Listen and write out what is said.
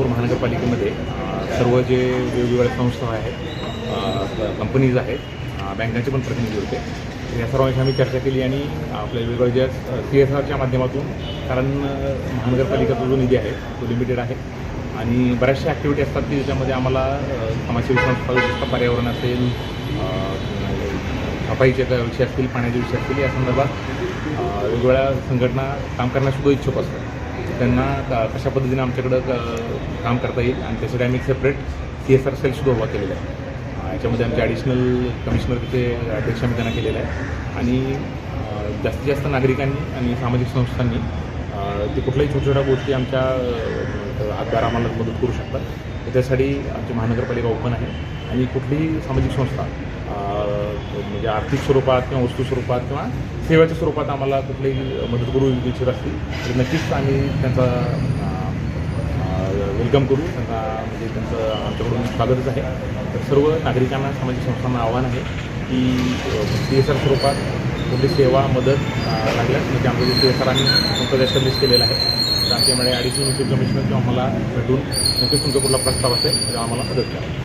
नागपूर महानगरपालिकेमध्ये सर्व जे वेगवेगळ्या संस्था आहेत कंपनीज आहेत बँकांचे पण प्रतिनिधी होते. या सर्वांशी आम्ही चर्चा केली आणि आपल्या वेगवेगळ्या ज्या सी एस आरच्या माध्यमातून कारण महानगरपालिकेचा जो निधी आहे तो लिमिटेड आहे. आणि बऱ्याचशा ॲक्टिव्हिटी असतात की ज्याच्यामध्ये आम्हाला समाजसेवी संस्था पर्यावरण असेल सफाईचे विषय असतील पाण्याचे विषय असतील या संदर्भात वेगवेगळ्या संघटना काम करण्यासुद्धा इच्छुक असतात. त्यांना कशा पद्धतीने आमच्याकडं क- काम करता येईल आणि त्यासाठी आम्ही सेपरेट सी एस आर सेलसुद्धा उभा केलेला आहे. याच्यामध्ये आमचे ॲडिशनल कमिशनर तिथे अध्यक्ष आम्ही त्यांना केलेलं आहे. आणि जास्तीत जास्त नागरिकांनी आणि सामाजिक संस्थांनी ते कुठल्याही छोट्या छोट्या गोष्टी आमच्या अ, हातभार आम्हाला मदत करू शकतात. त्याच्यासाठी त्यासाठी आमची महानगरपालिका ओपन आहे. आणि कुठलीही सामाजिक संस्था म्हणजे आर्थिक स्वरूपात किंवा वस्तू स्वरूपात किंवा सेवेच्या स्वरूपात आम्हाला कुठलीही मदत करू इच्छित असतील तर नक्कीच आम्ही त्यांचा वेलकम करू. त्यांना म्हणजे त्यांचं आमच्याकडून स्वागतच आहे. तर सर्व नागरिकांना सामाजिक संस्थांना आव्हान आहे की सी एस आर स्वरूपात कुठली सेवा मदत लागल्यास म्हणजे आमचं जे सी एस आर आम्ही संस्था एस्टॅब्लिश केलेलं आहे. तर आमच्याकडे ॲडिशनल कमिशनर किंवा आम्हाला भेटून नक्कीच तुमचा कुठला प्रस्ताव असेल तर आम्हाला मदत करा.